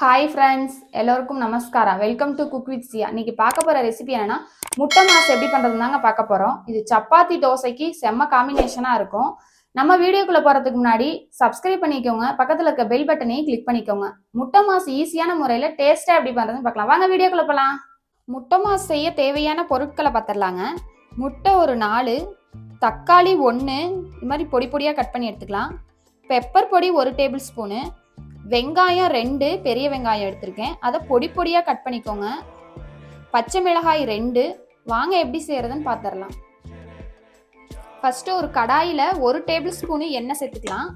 Hi friends எல்லோருக்கும் நமஸ்காரா welcome to cook with Sia இன்னைக்கு பார்க்க போகிற ரெசிபி என்னன்னா முட்டை மாஸ் எப்படி பண்றதுன்னு தாங்க பார்க்க போகிறோம் இது சப்பாத்தி தோசைக்கு செம்ம காம்பினேஷனாக இருக்கும். நம்ம வீடியோக்குள்ளே போகிறதுக்கு முன்னாடி சப்ஸ்கிரைப் பண்ணிக்கோங்க. பக்கத்தில் இருக்க பெல் பட்டனையும் கிளிக் பண்ணிக்கோங்க. முட்டை மாஸ் ஈஸியான முறையில் டேஸ்ட்டாக எப்படி பண்ணுறதுன்னு பார்க்கலாம். வாங்க வீடியோக்குள்ளே போகலாம் முட்டை மாஸ் செய்ய தேவையான பொருட்களை பார்த்துடலாங்க. முட்டை ஒரு நாலு தக்காளி ஒன்று இது மாதிரி பொடி பொடியாக கட் பண்ணி எடுத்துக்கலாம். பெப்பர் பொடி ஒரு டேபிள் ஸ்பூனு வெங்காயம் ரெண்டு பெரிய வெங்காயம் எடுத்திருக்கேன். அதை பொடி பொடியாக கட் பண்ணிக்கோங்க. பச்சை மிளகாய் ரெண்டு. வாங்க எப்படி செய்கிறதுன்னு பார்த்துடலாம் ஃபஸ்ட்டு ஒரு கடாயில் ஒரு டேபிள் ஸ்பூனு எண்ணெய் சேர்த்துக்கலாம்.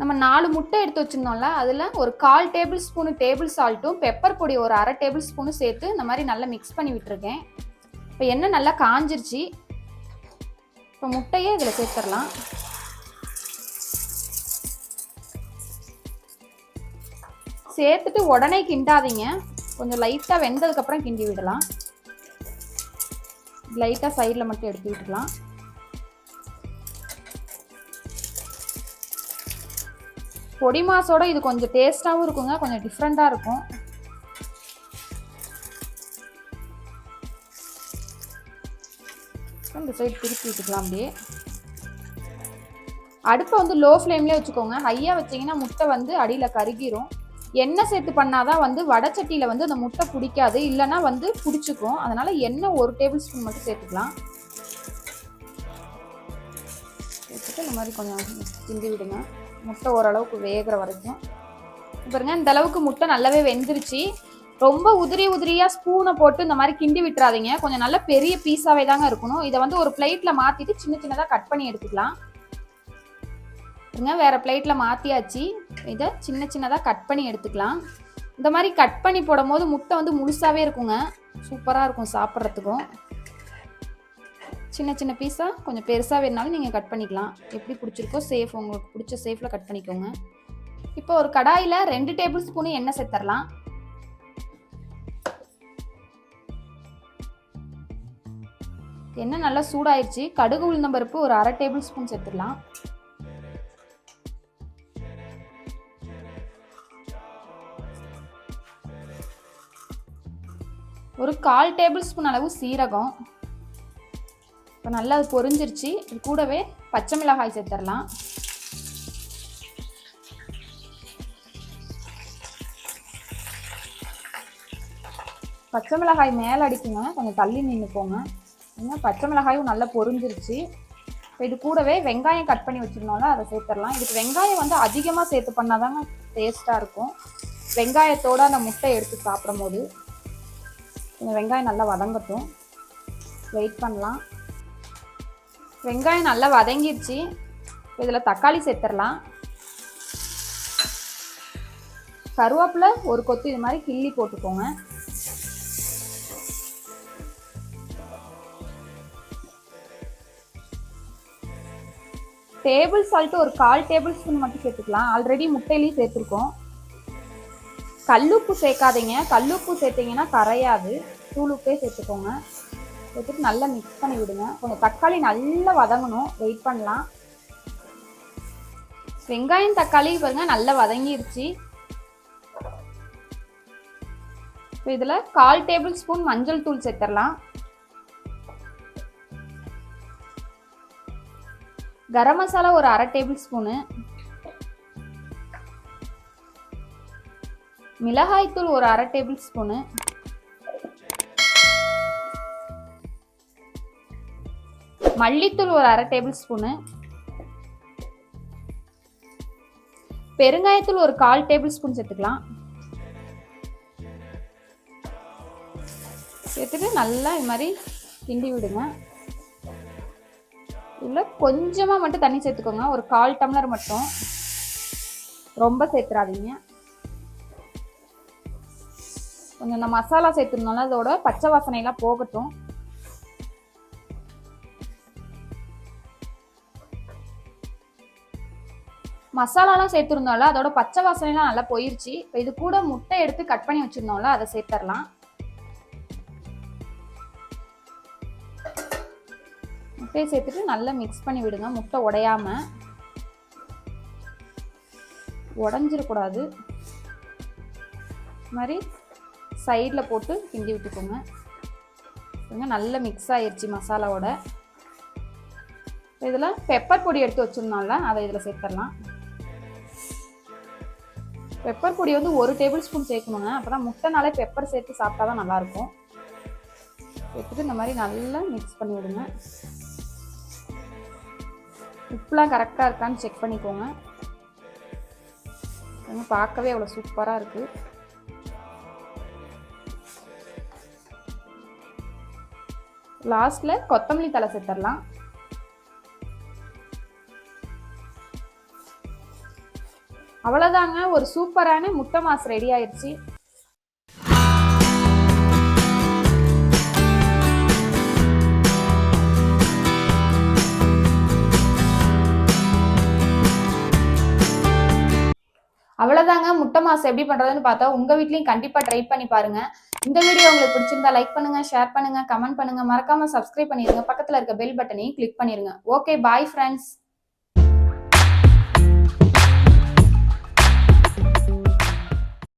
நம்ம நாலு முட்டை எடுத்து வச்சுருந்தோம்ல அதில் ஒரு கால் டேபிள் ஸ்பூனு டேபிள் சால்ட்டும் பெப்பர் பொடி ஒரு அரை டேபிள் ஸ்பூனும் சேர்த்து இந்த மாதிரி நல்லா மிக்ஸ் பண்ணி விட்டுருக்கேன். இப்போ எண்ணெய் நல்லா காஞ்சிருச்சு. இப்போ முட்டையே இதில் சேர்த்துடலாம். சேர்த்துட்டு உடனே கிண்டாதீங்க. கொஞ்சம் லைட்டாக வெந்ததுக்கப்புறம் கிண்டி விடலாம். லைட்டாக சைடில் மட்டும் எடுத்து விட்டுக்கலாம். பொடி மாசோட இது கொஞ்சம் டேஸ்ட்டாகவும் இருக்குங்க. கொஞ்சம் டிஃப்ரெண்ட்டாக இருக்கும். இந்த சைடு திருப்பி விட்டுக்கலாம் அப்படியே. அடுப்பை வந்து லோ ஃப்ளேம்லேயே வச்சுக்கோங்க. ஹையாக வச்சிங்கன்னா முட்டை வந்து அடியில் கருகிரும். எண்ணெய் சேர்த்து பண்ணாதான் வந்து வடச்சட்டியில் வந்து அந்த முட்டை பிடிக்காது. இல்லைன்னா வந்து பிடிச்சிக்கும். அதனால எண்ணெய் ஒரு டேபிள் ஸ்பூன் மட்டும் சேர்த்துக்கலாம். சேர்த்துட்டு இந்த மாதிரி கொஞ்சம் கிண்டி விடுங்க. முட்டை ஓரளவுக்கு வேகிற வரைக்கும். பாருங்க இந்த அளவுக்கு முட்டை நல்லாவே வெந்துருச்சு. ரொம்ப உதிரி உதிரியா ஸ்பூனை போட்டு இந்த மாதிரி கிண்டி விட்டுறாதீங்க. கொஞ்சம் நல்ல பெரிய பீஸாவே தாங்க இருக்கணும். இதை வந்து ஒரு பிளேட்ல மாத்திட்டு சின்ன சின்னதாக கட் பண்ணி எடுத்துக்கலாம். இருங்க வேறு பிளேட்டில் மாற்றியாச்சு இதை சின்ன சின்னதாக கட் பண்ணி எடுத்துக்கலாம். இந்த மாதிரி கட் பண்ணி போடும் போது முட்டை வந்து முழுசாவே இருக்குங்க. சூப்பராக இருக்கும் சாப்பிட்றதுக்கும். சின்ன சின்ன பீஸாக கொஞ்சம் பெருசாக வேணாலும் நீங்கள் கட் பண்ணிக்கலாம். எப்படி பிடிச்சிருக்கோ சேஃப் உங்களுக்கு பிடிச்ச சேஃபில் கட் பண்ணிக்கோங்க. இப்போ ஒரு கடாயில் ரெண்டு டேபிள் ஸ்பூனு எண்ணெய் சேர்த்துடலாம் எண்ணெய் நல்லா சூடாயிருச்சு. கடுகு உளுந்தம்பருப்பு ஒரு அரை டேபிள் ஸ்பூன் சேர்த்துடலாம் ஒரு கால் டேபிள் ஸ்பூன் அளவு சீரகம். இப்போ நல்லா அது பொரிஞ்சிருச்சு. இது கூடவே பச்சை மிளகாய் சேர்த்துடலாம் பச்சை மிளகாய் மேலே அடிக்குங்க. கொஞ்சம் தள்ளி நின்றுக்கோங்க ஏன்னா பச்சை மிளகாயும் நல்லா பொரிஞ்சிருச்சு. இப்போ இது கூடவே வெங்காயம் கட் பண்ணி வச்சுருந்தோம்ல அதை சேர்த்துடலாம் இதுக்கு வெங்காயம் வந்து அதிகமாக சேர்த்து பண்ணாதாங்க டேஸ்ட்டாக இருக்கும். வெங்காயத்தோடு அந்த முட்டை எடுத்து சாப்பிடும் போது இந்த வெங்காயம் நல்லா வதங்கட்டும். வெயிட் பண்ணலாம். வெங்காயம் நல்லா வதங்கிடுச்சு இதில் தக்காளி சேர்த்துடலாம். கருவேப்பிலை ஒரு கொத்து இது மாதிரி கிள்ளி போட்டுக்கோங்க. டேபிள் சால்ட்டு ஒரு கால் டேபிள் ஸ்பூன் மட்டும் சேர்த்துக்கலாம். ஆல்ரெடி முட்டையிலையும் சேர்த்துருக்கோம். கல்லுப்பு சேர்க்காதீங்க. கல்லுப்பு சேர்த்தீங்கன்னா கரையாது. தூளுப்பே சேர்த்துக்கோங்க. சேர்த்துட்டு நல்லா மிக்ஸ் பண்ணி விடுங்க. கொஞ்சம் தக்காளி நல்லா வதங்கணும். வெயிட் பண்ணலாம். வெங்காயம் தக்காளி பாருங்க நல்லா வதங்கிருச்சு. இப்போ இதில் கால் டேபிள் ஸ்பூன் மஞ்சள் தூள் சேர்த்துடலாம் கரம் மசாலா ஒரு அரை டேபிள் ஸ்பூனு. மிளகாய்த்தூள் ஒரு அரை டேபிள் ஸ்பூனு. மல்லித்தூள் ஒரு அரை டேபிள் ஸ்பூனு. பெருங்காயத்தூள் ஒரு கால் டேபிள் ஸ்பூன் சேர்த்துக்கலாம். சேர்த்துட்டு நல்லா இது மாதிரி கிண்டி விடுங்க. இதில் கொஞ்சமாக மட்டும் தண்ணி சேர்த்துக்கோங்க. ஒரு கால் டம்ளர் மட்டும். ரொம்ப சேர்த்துறாதீங்க. கொஞ்சம் இந்த மசாலா சேர்த்துருந்தோம்ல அதோட பச்சை வாசனையெல்லாம் போகட்டும். மசாலாலாம் சேர்த்துருந்தோம்ல அதோட பச்சை வாசனைலாம் நல்லா போயிருச்சு. இப்போ இது கூட முட்டை எடுத்து கட் பண்ணி வச்சுருந்தோம்ல அதை சேர்த்துடலாம் முட்டையை சேர்த்துட்டு நல்லா மிக்ஸ் பண்ணி விடுங்க முட்டை உடையாம. உடஞ்சிடக்கூடாது இது மாதிரி சைடில் போட்டு கிண்டி விட்டுக்கோங்க. பாருங்க, நல்லா மிக்ஸ் ஆயிருச்சு மசாலாவோட. இதில் பெப்பர் பொடி எடுத்து வச்சுருந்தோம்ல அதை இதில் சேர்த்துடலாம். பெப்பர் பொடி வந்து ஒரு டேபிள் ஸ்பூன் சேர்க்கணுங்க. அப்போ தான் முட்டைனாலே பெப்பர் சேர்த்து சாப்பிட்டா தான் நல்லாயிருக்கும். சேர்த்துட்டு இந்த மாதிரி நல்லா மிக்ஸ் பண்ணி விடுங்க. உப்புலாம் கரெக்டாக இருக்கான்னு செக் பண்ணிக்கோங்க. பார்க்கவே அவ்வளோ சூப்பராக இருக்குது லாஸ்ட்டில் கொத்தமல்லி தலை சேர்த்துடலாம் அவ்வளோதாங்க ஒரு சூப்பரான முட்டை மாஸ் ரெடி ஆயிடுச்சு அவ்வளோதாங்க முட்டை மாஸ் எப்படி பண்ணுறதுன்னு பார்த்தா உங்கள் வீட்லேயும் கண்டிப்பாக ட்ரை பண்ணி பாருங்க. இந்த வீடியோ உங்களுக்கு பிடிச்சிருந்தா லைக் பண்ணுங்க ஷேர் பண்ணுங்க கமெண்ட் பண்ணுங்க. மறக்காம சப்ஸ்கிரைப் பண்ணிருங்க பக்கத்தில் இருக்க பெல் பட்டனையும் கிளிக் பண்ணிருங்க ஓகே பாய் ஃப்ரெண்ட்ஸ்